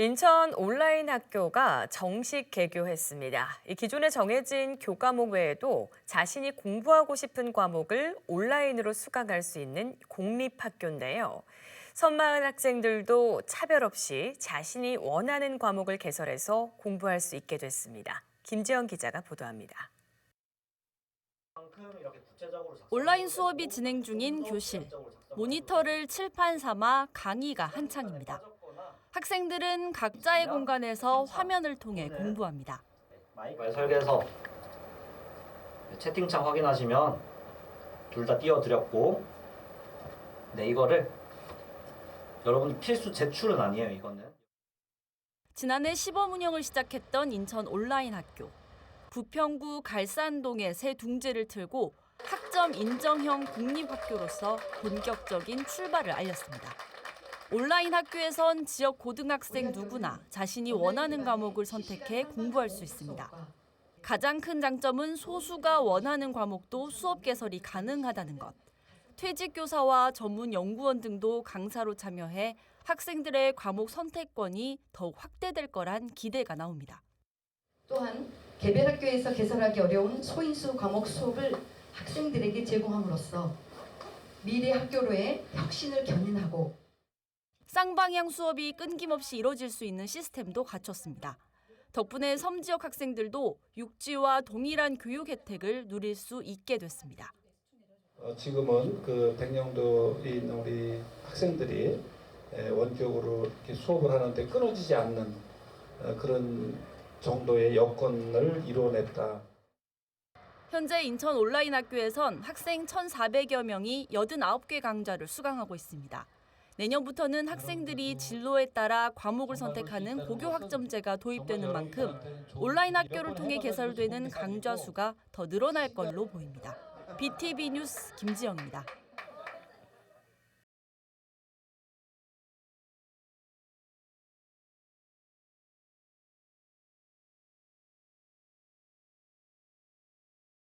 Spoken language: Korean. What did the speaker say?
인천 온라인 학교가 정식 개교했습니다. 이 기존에 정해진 교과목 외에도 자신이 공부하고 싶은 과목을 온라인으로 수강할 수 있는 공립학교인데요. 선망한 학생들도 차별 없이 자신이 원하는 과목을 개설해서 공부할 수 있게 됐습니다. 김지영 기자가 보도합니다. 온라인 수업이 진행 중인 교실. 모니터를 칠판 삼아 강의가 한창입니다. 학생들은 각자의 공간에서 화면을 통해 공부합니다. 마이크 설계해서 채팅창 확인하시면 둘 다 띄워드렸고 네 이거를 여러분 필수 제출은 아니에요 이거는 지난해 시범 운영을 시작했던 인천 온라인 학교. 부평구 갈산동에 새 둥지를 틀고 학점 인정형 공립학교로서 본격적인 출발을 알렸습니다. 온라인 학교에선 지역 고등학생 누구나 자신이 원하는 과목을 선택해 공부할 수 있습니다. 가장 큰 장점은 소수가 원하는 과목도 수업 개설이 가능하다는 것. 퇴직 교사와 전문 연구원 등도 강사로 참여해 학생들의 과목 선택권이 더욱 확대될 거란 기대가 나옵니다. 또한 개별 학교에서 개설하기 어려운 소인수 과목 수업을 학생들에게 제공함으로써 미래 학교로의 혁신을 견인하고 쌍방향 수업이 끊김없이 이뤄질 수 있는 시스템도 갖췄습니다. 덕분에 섬 지역 학생들도 육지와 동일한 교육 혜택을 누릴 수 있게 됐습니다. 어, 지금은 그 백령도에 있는 우리 학생들이 에, 원격으로 이렇게 수업을 하는데 끊어지지 않는 어, 그런 정도의 여건을 이루어냈다. 현재 인천 온라인 학교에선 학생 1,400여 명이 89개 강좌를 수강하고 있습니다. 내년부터는 학생들이 진로에 따라 과목을 선택하는 고교 학점제가 도입되는 만큼 온라인 학교를 통해 개설되는 강좌 수가 더 늘어날 걸로 보입니다. BTV 뉴스 김지영입니다.